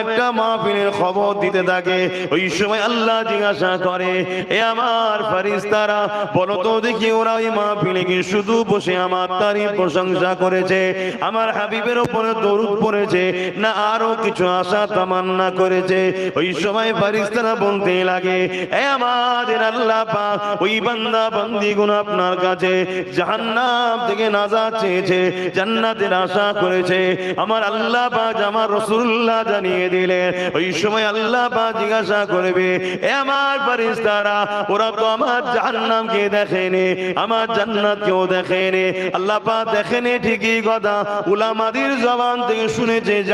একটা মাহফিলের খবর দিতে থাকে, ওই সময় আল্লাহ জিজ্ঞাসা করে, এ আমার ফেরেশতারা, বলো তো দেখি ওরা ওই মাহফিলে কি শুধু বসে আমার তারই প্রশংসা করেছে? আমার হাবিবের উপরে দরুদ পড়েছে না আরও কিছু আশা তামান্না করেছে। ওই সময় ফারিস্তারা বলতে লাগে, এ আমাদের আল্লাহ পাক ওই বান্দা বান্দিগুলো আপনার কাছে জাহান্নাম থেকে নাজাত চেয়েছে, জান্নাতের আশা করেছে। আমার আল্লাহ পাক আমার রাসূলুল্লাহ জানিয়ে ওই সময় আল্লাহ পাক জিজ্ঞাসা করবে, এ আমার ফারিস্তারা ওরা তো আমার দেখেনি, আমার জান্নাতকেও দেখেনি। আল্লাহ পাক দেখেনি ঠিকই কথা, উলামাদের জবান থেকে শুনেছে